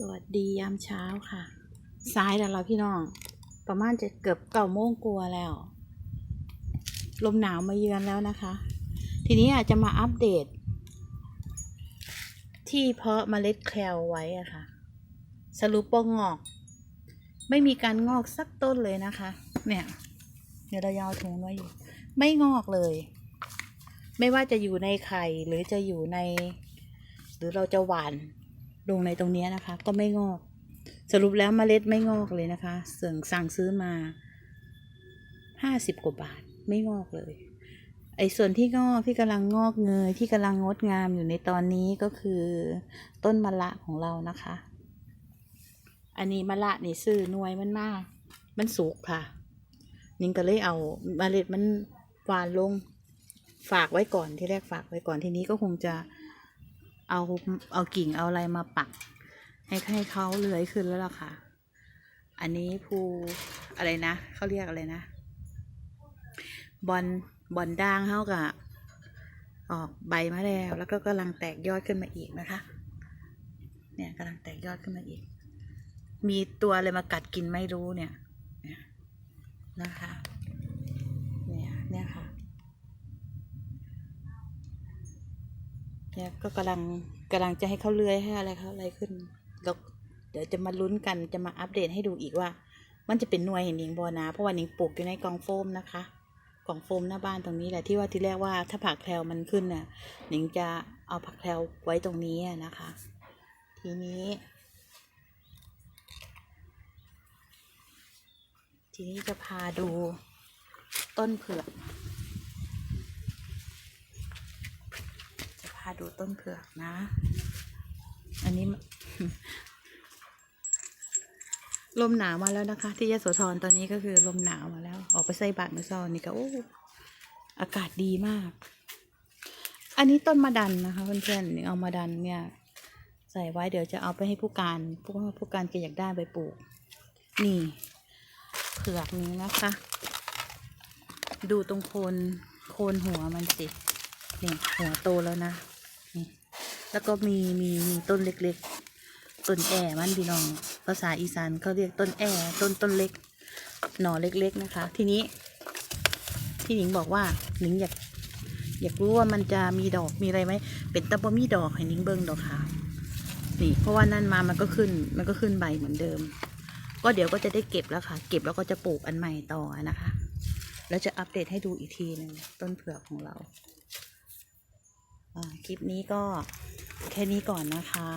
สวัสดียามเช้าค่ะสายแล้วเราพี่น้อง ประมาณจะเกือบเก่าโมงกลัวแล้ว ลมหนาวมาเยือนแล้วนะคะ ทีนี้อาจจะมาอัปเดต ที่เพาะเมล็ดแคลไว้อะค่ะ สรุปว่างอก ไม่มีการงอกสักต้นเลยนะคะ เนี่ย เดี๋ยวเรายาวถุงไว้อยู่ ไม่งอกเลย ไม่ว่าจะอยู่ในไข่หรือจะอยู่ใน หรือเราจะหวาน ลงในตรงนี้นะคะ ก็ไม่งอก สรุปแล้วเมล็ดไม่งอกเลยนะคะเสื่งสั่งซื้อมาห้าสิบกว่าบาทไม่งอกเลย ไอ้ส่วนที่งอกที่กำลังงอกเงยที่กำลังงดงามอยู่ในตอนนี้ก็คือต้นมะละของเรานะคะ อันนี้มะละนี่ซื้อหน่วยมันมาก มันสุกค่ะ นิ่งก็เลยเอาเมล็ดมันหวานลงฝากไว้ก่อนที่แรกฝากไว้ก่อนทีนี้ก็คงจะ เอาเอากิ่งเอาอะไรมาปัก ให้ให้เขาเลื้อยขึ้นแล้วล่ะค่ะ อันนี้ภูอะไรนะเขาเรียกอะไรนะ บอลบอลด่างเขากับออกใบมาแล้ว แล้วก็กำลังแตกยอดขึ้นมาอีกนะคะ เนี่ยกำลังแตกยอดขึ้นมาอีก มีตัวอะไรมากัดกินไม่รู้เนี่ยเนี่ยนะคะ เนี่ยเนี่ยค่ะ เนี่ยก็กำลังกำลังจะให้เขาเลื้อยให้อะไรเขาอะไรขึ้นแล้วเดี๋ยวจะมาลุ้นกันจะมาอัปเดตให้ดูอีกว่า มันจะเป็นหน่วยเห็นหนิงบอนะ เพราะว่าหนิงปลูกอยู่ในกล่องโฟมนะคะกล่องโฟมหน้าบ้านตรงนี้แหละที่ว่าที่แรกว่าถ้าผักแพลวมันขึ้นน่ะหนิงจะเอาผักแพลวไว้ตรงนี้นะคะ ทีนี้ ทีนี้จะพาดูต้นเผือก จะพา ดูต้นเผือกนะ อันนี้ ลมหนาวมาแล้วนะคะ ที่ยโสธรตอนนี้ก็คือลมหนาวมาแล้ว ออกไปใส่บาตรมือเช้านี่ก็โอ้อากาศดีมาก อันนี้ต้นมะดันนะคะเพื่อนๆนี่เอามาดันเนี่ย ใส่ไว้เดี๋ยวจะเอาไปให้ผู้การผู้ผู้การแกอยากได้ไปปลูก นี่เผือกนี้นะคะ ดูตรงโคนโคนหัวมันสินี่หัวโตแล้วนะ แล้วก็มีมีมีต้นเล็กๆ ต้นแอมันพี่น้อง ภาษาอีสานเขาเรียกต้นแอต้นต้นเล็ก หน่อเล็กๆนะคะ ทีนี้ ที่หนิงบอกว่าหนิงอยากอยากรู้ว่ามันจะมีดอกมีอะไรไหมเป็นตะบมีดอกให้หนิงเบิ้งดอกค่ะ นี่ เพราะว่านั่นมามันก็ขึ้น มันก็ขึ้นใบเหมือนเดิม ก็เดี๋ยวก็จะได้เก็บแล้วค่ะ เก็บแล้วก็จะปลูกอันใหม่ต่อนะคะ แล้วจะอัปเดตให้ดูอีกทีหนึ่งต้นเผือกของเรา คลิปนี้ก็แค่นี้ก่อนนะคะ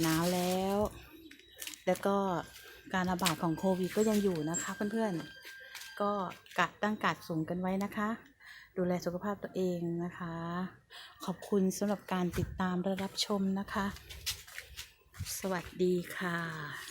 หนาวแล้ว แล้วก็การระบาดของโควิดก็ยังอยู่นะคะเพื่อนๆ ก็กัดตั้งกัดสูงกันไว้นะคะ ดูแลสุขภาพตัวเองนะคะ ขอบคุณสำหรับการติดตามและรับชมนะคะ สวัสดีค่ะ